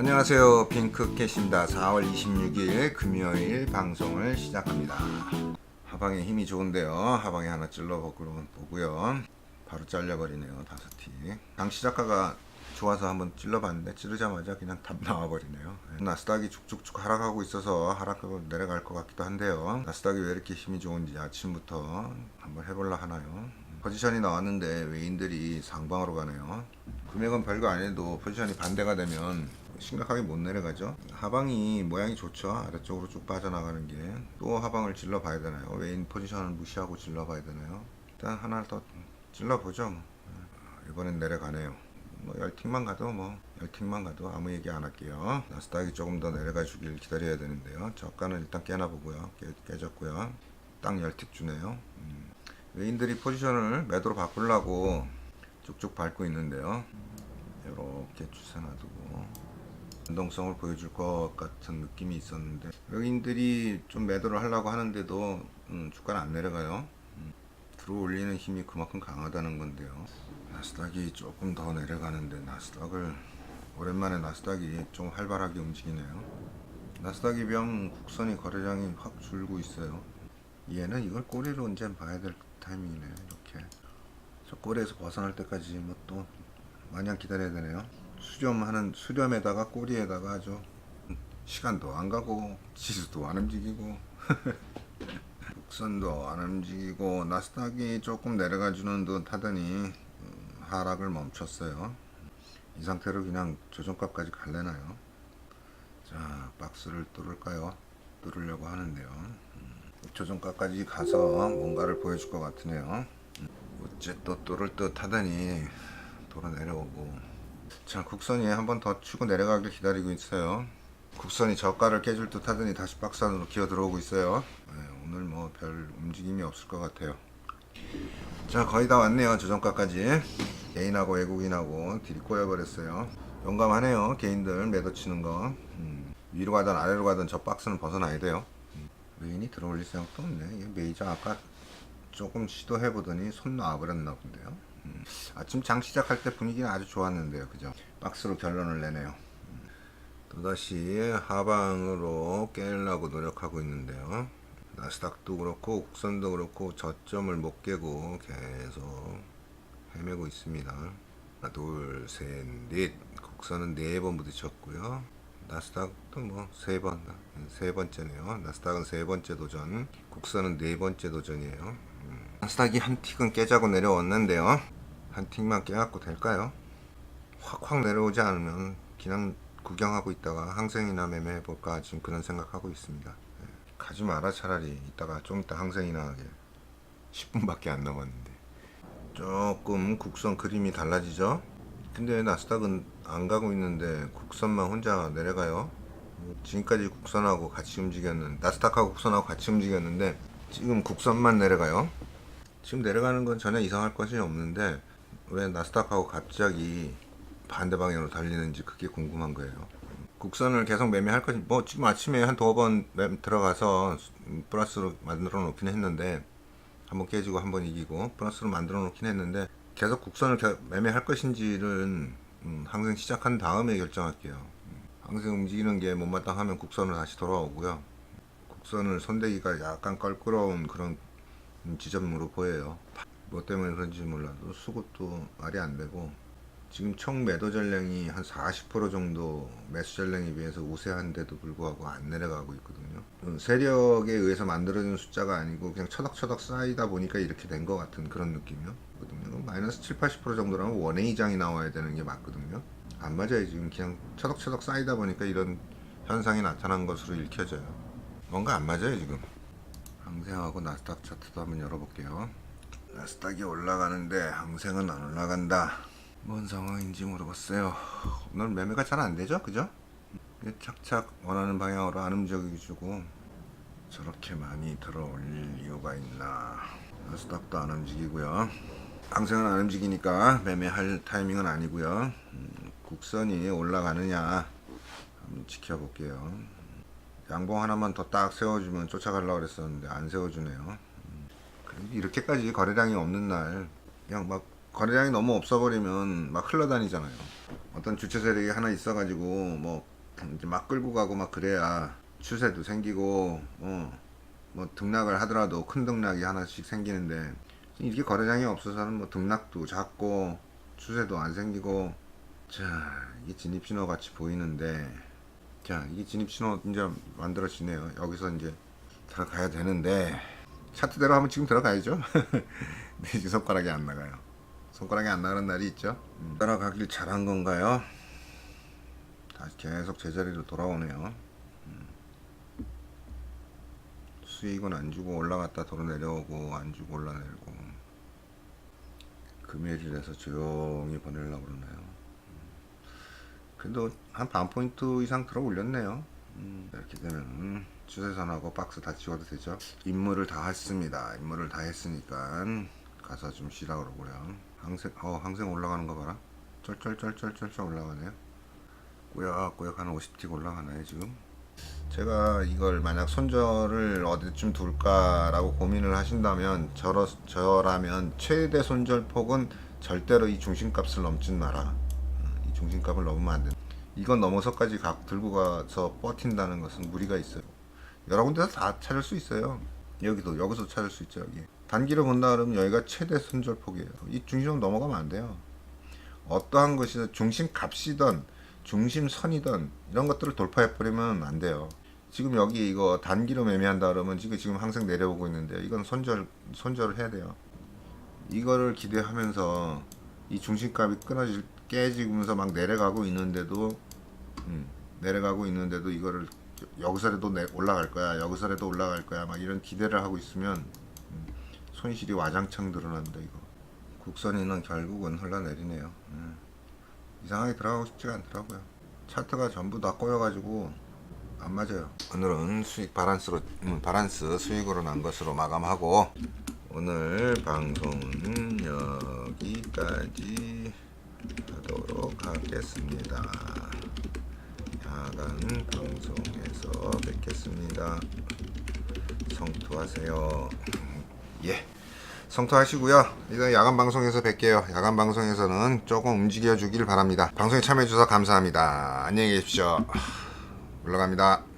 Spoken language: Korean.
안녕하세요. 핑크캣입니다. 4월 26일 금요일 방송을 시작합니다. 하방에 힘이 좋은데요. 하방에 하나 찔러보고요 보고요. 바로 잘려버리네요 다섯 티당 시작가가 좋아서 한번 찔러봤는데 찌르자마자 그냥 답 나와버리네요. 나스닥이 쭉쭉쭉 하락하고 있어서 하락하고 내려갈 것 같기도 한데요. 나스닥이 왜 이렇게 힘이 좋은지 아침부터 한번 해볼라 하나요? 포지션이 나왔는데 외인들이 상방으로 가네요. 금액은 별거 아니어도 포지션이 반대가 되면 심각하게 못 내려가죠. 하방이 모양이 좋죠. 아래쪽으로 쭉 빠져나가는 게. 또 하방을 질러 봐야 되나요? 웨인 포지션을 무시하고 질러 봐야 되나요? 일단 하나를 더 질러 보죠. 뭐. 이번엔 내려가네요. 뭐 열틱만 가도 뭐 열틱만 가도 아무 얘기 안 할게요. 나스닥이 조금 더 내려가 주길 기다려야 되는데요. 저가는 일단 깨나 보고요. 깨, 깨졌고요. 딱 열틱 주네요. 음. 외인들이 포지션을 매도로 바꾸려고 쭉쭉 밟고 있는데요. 이렇게 추세 놔두고 운동성을 보여줄 것 같은 느낌이 있었는데 외인들이 좀 매도를 하려고 하는데도 음, 주가는 안 내려가요. 음, 들어올리는 힘이 그만큼 강하다는 건데요. 나스닥이 조금 더 내려가는데 나스닥을 오랜만에 나스닥이 좀 활발하게 움직이네요. 나스닥이 병 국선이 거래량이 확 줄고 있어요. 얘는 이걸 꼬리로 언제 봐야 될 타이밍이네 이렇게 저 꼬리에서 벗어날 때까지 뭐 또 마냥 기다려야 되네요. 수렴하는 수렴에다가 꼬리에다가 아주 시간도 안 가고 지수도 안 움직이고 북선도 안 움직이고 나스닥이 조금 내려가 주는 듯 하더니 음, 하락을 멈췄어요. 이 상태로 그냥 조정값까지 갈래나요? 자 박스를 뚫을까요? 뚫으려고 하는데요. 음, 조정가까지 가서 뭔가를 보여줄 것 같으네요. 음, 어째 또 뚫을 듯 하더니 돌아 내려오고. 자, 국선이 한 번 더 치고 내려가길 기다리고 있어요. 국선이 저가를 깨줄 듯 하더니 다시 박스 안으로 기어 들어오고 있어요. 네, 오늘 뭐 별 움직임이 없을 것 같아요. 자, 거의 다 왔네요. 조정가까지. 개인하고 외국인하고 딜이 꼬여버렸어요. 용감하네요. 개인들 매도 치는 거. 음, 위로 가든 아래로 가든 저 박스는 벗어나야 돼요. 음, 외인이 들어올릴 생각도 없네. 메이저 아까 조금 시도해보더니 손 놔버렸나 본데요. 음, 아침 장 시작할 때 분위기는 아주 좋았는데요. 그죠? 박스로 결론을 내네요. 음, 또다시 하방으로 깨려고 노력하고 있는데요. 나스닥도 그렇고 국선도 그렇고 저점을 못 깨고 계속 헤매고 있습니다. 하나, 둘, 셋, 넷. 국선은 네 번 부딪혔고요. 나스닥도 뭐 세 번, 세 번째네요. 나스닥은 세 번째 도전, 국선은 네 번째 도전이에요. 음, 나스닥이 한 틱은 깨자고 내려왔는데요. 한 틱만 깨갖고 될까요? 확확 내려오지 않으면 그냥 구경하고 있다가 항생이나 매매해볼까 지금 그런 생각하고 있습니다. 예, 가지 마라 차라리 이따가 좀 이따 항생이나 하게 10분밖에 안 남았는데 조금 국선 그림이 달라지죠? 근데 나스닥은 안 가고 있는데 국선만 혼자 내려가요. 지금까지 국선하고 같이 움직였는 나스닥하고 국선하고 같이 움직였는데 지금 국선만 내려가요. 지금 내려가는 건 전혀 이상할 것이 없는데 왜 나스닥하고 갑자기 반대 방향으로 달리는지 그게 궁금한 거예요. 국선을 계속 매매할 것이 뭐 지금 아침에 한두번 들어가서 플러스로 만들어 놓긴 했는데 한번 깨지고 한 번 이기고 플러스로 만들어 놓긴 했는데 계속 국선을 겨- 매매할 것인지는 음, 항생 시작한 다음에 결정할게요. 음, 항생 움직이는 게 못마땅하면 국선으로 다시 돌아오고요. 국선을 손대기가 약간 껄끄러운 그런 음, 지점으로 보여요. 뭐 때문에 그런지 몰라도 수급도 말이 안 되고 지금 총 매도 전량이 한 40% 정도 매수 전량에 비해서 우세한데도 불구하고 안 내려가고 있거든요. 음, 세력에 의해서 만들어진 숫자가 아니고 그냥 처덕처덕 쌓이다 보니까 이렇게 된 것 같은 그런 느낌이요.거든요. 마이너스 7, 80% 정도라면 원의 이장이 나와야 되는 게 맞거든요. 안 맞아요. 지금 그냥 처덕처덕 쌓이다 보니까 이런 현상이 나타난 것으로 읽혀져요. 뭔가 안 맞아요 지금. 항생하고 나스닥 차트도 한번 열어볼게요. 나스닥이 올라가는데 항생은 안 올라간다. 뭔 상황인지 물어봤어요. 오늘 매매가 잘 안 되죠, 그죠? 착착 원하는 방향으로 안 움직여주고 저렇게 많이 들어올릴 이유가 있나? 나스닥도 안 움직이고요. 항생은 안 움직이니까 매매할 타이밍은 아니고요. 음, 국선이 올라가느냐 한번 지켜볼게요. 양봉 하나만 더 딱 세워주면 쫓아가려고 그랬었는데 안 세워주네요. 음, 이렇게까지 거래량이 없는 날 그냥 막 거래량이 너무 없어버리면 막 흘러다니잖아요. 어떤 주체 세력이 하나 있어가지고 뭐 이제 막 끌고 가고 막 그래야 추세도 생기고 어 뭐 등락을 하더라도 큰 등락이 하나씩 생기는데 이렇게 거래량이 없어서는 뭐 등락도 작고 추세도 안 생기고 자 이게 진입 신호 같이 보이는데 자 이게 진입 신호 이제 만들어지네요. 여기서 이제 들어가야 되는데 차트대로 하면 지금 들어가야죠. 네 지금 손가락이 안 나가요. 손가락이 안 나가는 날이 있죠. 음, 따라가길 잘한 건가요? 다시 계속 제자리로 돌아오네요. 수익은 안 주고 올라갔다 도로 내려오고 안 주고 올라내리고. 금요일이라서 조용히 보내려고 그러나요? 그래도 한 반 포인트 이상 들어 올렸네요. 음, 이렇게 되면 추세선하고 박스 다 지워도 되죠. 임무를 다 했습니다. 임무를 다 했으니까 가서 좀 쉬라 그러고요. 항생 어 항생 올라가는 거 봐라. 쩔쩔쩔쩔쩔쩔 올라가네요. 꾸역꾸역 한 50틱 올라가나요 지금? 제가 이걸 만약 손절을 어디쯤 둘까라고 고민을 하신다면 저러, 저라면 최대 손절 폭은 절대로 이 중심값을 넘진 마라. 중심값을 넘으면 안 돼. 이건 넘어서까지 각 들고 가서 버틴다는 것은 무리가 있어요. 여러 군데서 다 찾을 수 있어요. 여기도 여기서 찾을 수 있죠. 여기. 단기로 본다 그러면 여기가 최대 손절 폭이에요. 이 중심 넘어가면 안 돼요. 어떠한 것이든 중심 값이든 중심 선이든 이런 것들을 돌파해 버리면 안 돼요. 지금 여기 이거 단기로 매매한다 그러면 지금 지금 항상 내려오고 있는데 이건 손절 손절을 해야 돼요. 이거를 기대하면서 이 중심값이 끊어질 깨지면서 막 내려가고 있는데도 음, 내려가고 있는데도 이거를 여기서라도 내, 올라갈 거야 여기서라도 올라갈 거야 막 이런 기대를 하고 있으면 음, 손실이 와장창 드러난다 이거. 국선이는 결국은 흘러내리네요. 음. 이상하게 들어가고 싶지가 않더라고요. 차트가 전부 다 꼬여가지고 안 맞아요. 오늘은 수익 바란스로 음, 바란스 수익으로 난 것으로 마감하고 오늘 방송은 여기까지 하도록 하겠습니다 야간 방송에서 뵙겠습니다 성투하세요 예 성투하시고요. 일단 야간 방송에서 뵐게요. 야간 방송에서는 조금 움직여 주길 바랍니다. 방송에 참여해 주셔서 감사합니다. 안녕히 계십시오. 올라갑니다.